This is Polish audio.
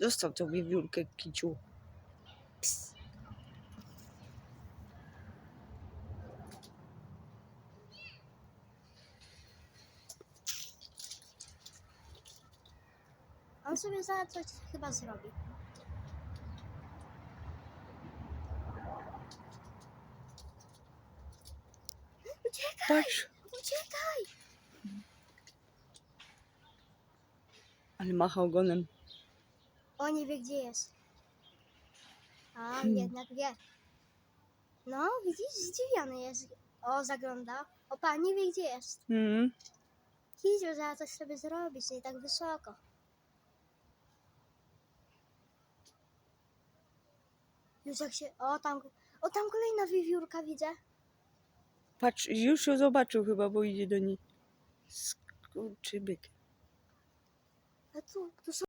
Zostaw tą wiewiórkę, kiciu. Ps. On sobie zaraz coś chyba zrobi. Uciekaj! Patrz, Uciekaj! ale macha ogonem. O, nie wie gdzie jest. A, Hmm. jednak wie. No, widzisz, zdziwiony jest. O, zagląda. O, pan nie wie gdzie jest. Mhm. Kizio zaraz coś sobie zrobić, nie tak wysoko. Już jak się... O, tam... O, tam kolejna wiewiórka widzę. Patrz, już ją zobaczył chyba, bo idzie do niej. Skurczybyk. A tu, tu są